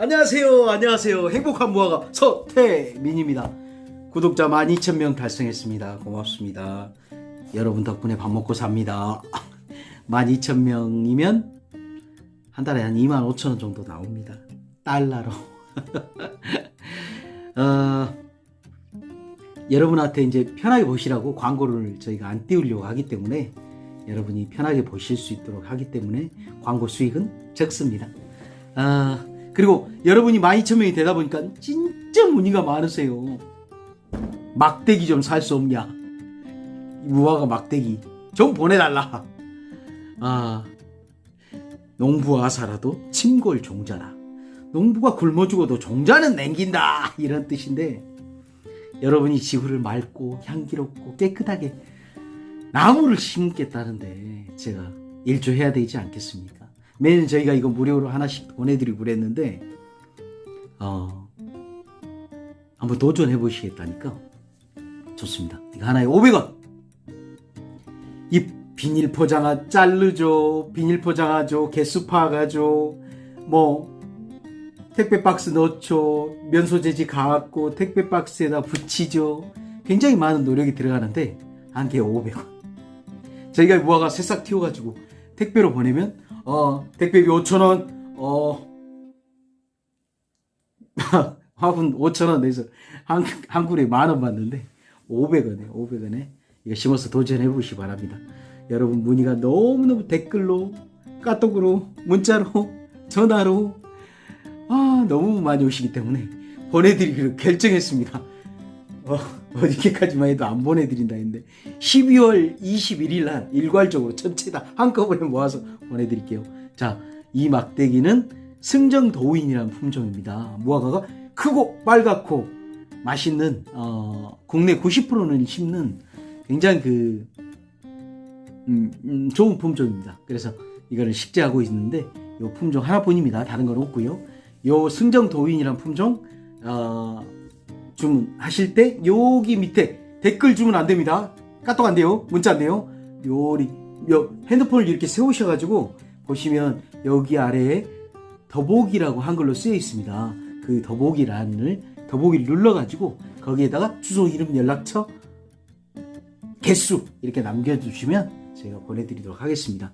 안녕하세요. 안녕하세요. 행복한 무화과 서태민입니다. 구독자 12,000명 달성했습니다. 고맙습니다. 여러분 덕분에 밥 먹고 삽니다. 12,000명이면 한 달에 한 25,000원 정도 나옵니다. 달러로. 어, 여러분한테 이제 편하게 보시라고 광고를 저희가 안 띄우려고 하기 때문에 여러분이 편하게 보실 수 있도록 하기 때문에 광고 수익은 적습니다. 아, 그리고 여러분이 12,000명이 되다 보니까 진짜 문의가 많으세요. 막대기 좀 살 수 없냐? 무화과 막대기 좀 보내달라. 아, 농부와 살아도 침골 종자라. 농부가 굶어 죽어도 종자는 남긴다. 이런 뜻인데 여러분이 지구를 맑고 향기롭고 깨끗하게 나무를 심겠다는데 제가 일조해야 되지 않겠습니까? 매일 저희가 이거 무료로 하나씩 보내드리고 그랬는데 어 한번 도전해 보시겠다니까 좋습니다. 이거 하나에 500원. 이 비닐 포장하 자르죠. 비닐 포장하죠. 개수 파가죠. 뭐 택배 박스 넣죠. 면소 재지 갖고 택배 박스에다 붙이죠. 굉장히 많은 노력이 들어가는데 한 개에 500원. 저희가 무화과 새싹 틔워가지고 택배로 보내면 어 택배비 5,000원 어 화분 5,000원 내서 한, 한 굴에 만원 받는데 500원에 500원에 이거 심어서 도전해 보시기 바랍니다. 여러분 문의가 너무너무 댓글로 카톡으로 문자로 전화로 아 너무 많이 오시기 때문에 보내드리기로 결정했습니다. 어, 어저께까지만 해도 안 보내드린다 했는데 12월 21일 날 일괄적으로 전체 다 한꺼번에 모아서 보내드릴게요. 자, 이 막대기는 승정도인이라는 품종입니다. 무화과가 크고 빨갛고 맛있는 어, 국내 90%는 심는 굉장히 그 음, 음, 좋은 품종입니다. 그래서 이거를 식재하고 있는데 이 품종 하나뿐입니다. 다른 건 없고요. 요 승정도인이란 품종 어, 주문하실 때 여기 밑에 댓글 주문 안 됩니다. 까똑 안 돼요. 문자 안 돼요. 요리 요 핸드폰을 이렇게 세우셔가지고 보시면 여기 아래에 더보기라고 한글로 쓰여 있습니다. 그 더보기란을 더보기를 눌러가지고 거기에다가 주소, 이름, 연락처, 개수 이렇게 남겨주시면 제가 보내드리도록 하겠습니다.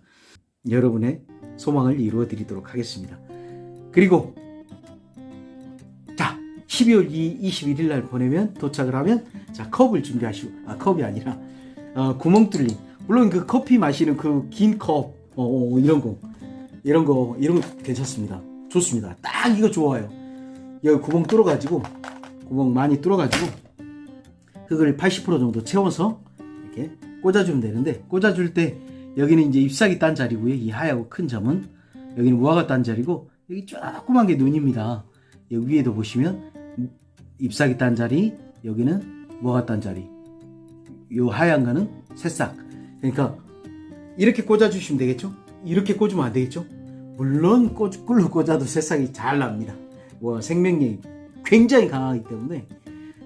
여러분의 소망을 이루어 드리도록 하겠습니다. 그리고 자 12월 21일 날 보내면 도착을 하면 자 컵을 준비하시고 아 컵이 아니라 어, 구멍 뚫린 물론 그 커피 마시는 그 긴컵 어, 어, 이런 거 이런 거 이런 거 괜찮습니다. 좋습니다. 딱 이거 좋아요. 여기 구멍 뚫어 가지고 구멍 많이 뚫어 가지고 그걸 80% 정도 채워서 이렇게 꽂아주면 되는데 꽂아줄 때 여기는 이제 잎사귀 딴 자리고요. 이 하얗고 큰 점은 여기는 무화과 딴 자리고 여기 조그만 게 눈입니다. 여기 위에도 보시면 잎사귀 딴 자리 여기는 무화과 딴 자리? 요 하얀 거는 새싹. 그러니까 이렇게 꽂아주시면 되겠죠? 이렇게 꽂으면 안 되겠죠? 물론 꽂, 꿀로 꽂아도 새싹이 잘 납니다. 뭐 생명력이 굉장히 강하기 때문에.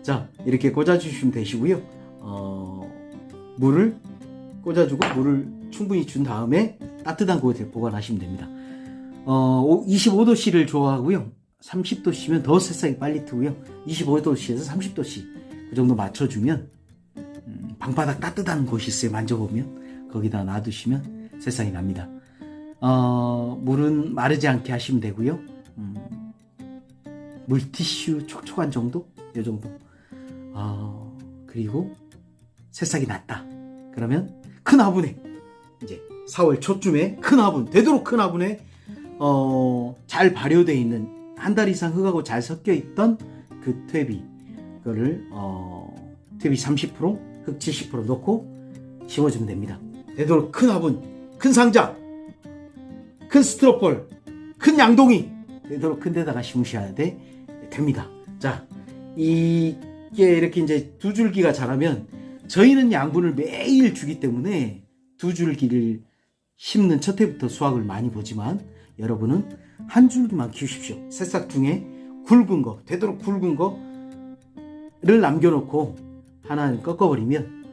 자 이렇게 꽂아주시면 되시고요. 어, 물을 꽂아주고 물을 충분히 준 다음에 따뜻한 곳에 보관하시면 됩니다. 어, 25도씨를 좋아하고요 30도씨면 더 새싹이 빨리 트고요. 25도씨에서 30도씨 그 정도 맞춰주면 음, 방바닥 따뜻한 곳이 있어요 만져보면. 거기다 놔두시면 새싹이 납니다. 어, 물은 마르지 않게 하시면 되고요. 음, 물티슈 촉촉한 정도? 이 정도. 어, 그리고 새싹이 났다. 그러면 큰 화분에 이제 4월 초쯤에 큰 화분 되도록 큰 화분에 어, 잘 발효되어 있는 한 달 이상 흙하고 잘 섞여 있던 그 퇴비 그거를 어, 퇴비 30%, 흙 70% 넣고 심어주면 됩니다. 되도록 큰 화분, 큰 상자, 큰 스티로폴, 큰 양동이 되도록 큰 데다가 심으셔야 돼 됩니다. 자, 이게 이렇게 이제 두 줄기가 자라면 저희는 양분을 매일 주기 때문에 두 줄기를 심는 첫 해부터 수확을 많이 보지만 여러분은 한 줄기만 키우십시오. 새싹 중에 굵은 거, 되도록 굵은 거를 남겨놓고 하나는 꺾어버리면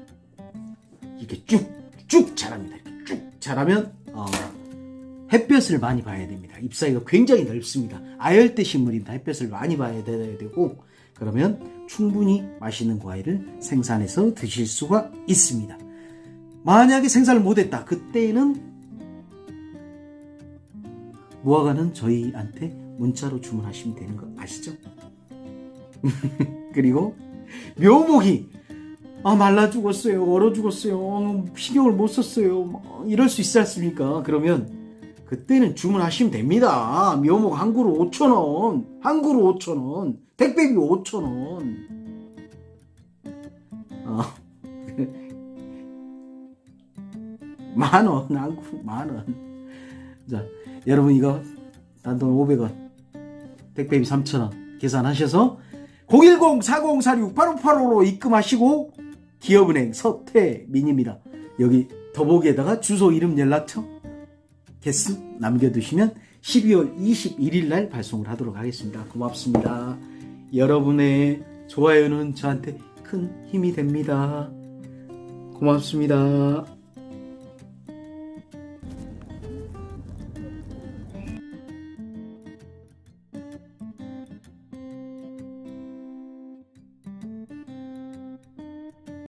이게 쭉 쭉 자랍니다. 이렇게 쭉 자라면 어, 햇볕을 많이 봐야 됩니다. 잎사귀가 굉장히 넓습니다. 아열대 식물입니다. 햇볕을 많이 봐야 되- 되고 그러면 충분히 맛있는 과일을 생산해서 드실 수가 있습니다. 만약에 생산을 못했다. 그때는 무화과는 저희한테 문자로 주문하시면 되는 거 아시죠? 그리고 묘목이 아 말라 죽었어요 얼어 죽었어요 신경을 못 썼어요 뭐 이럴 수 있지 않습니까 그러면 그때는 주문하시면 됩니다 묘목 한 그루 5천원 한 그루 5천원 택배비 5천원 어. 만원 한 그루 만원 자 여러분 이거 단돈 500원 택배비 3천원 계산하셔서 010-4046-8585로 입금하시고 기업은행 서태민입니다. 여기 더보기에다가 주소 이름 연락처 개수 남겨두시면 12월 21일 날 발송을 하도록 하겠습니다. 고맙습니다. 여러분의 좋아요는 저한테 큰 힘이 됩니다. 고맙습니다.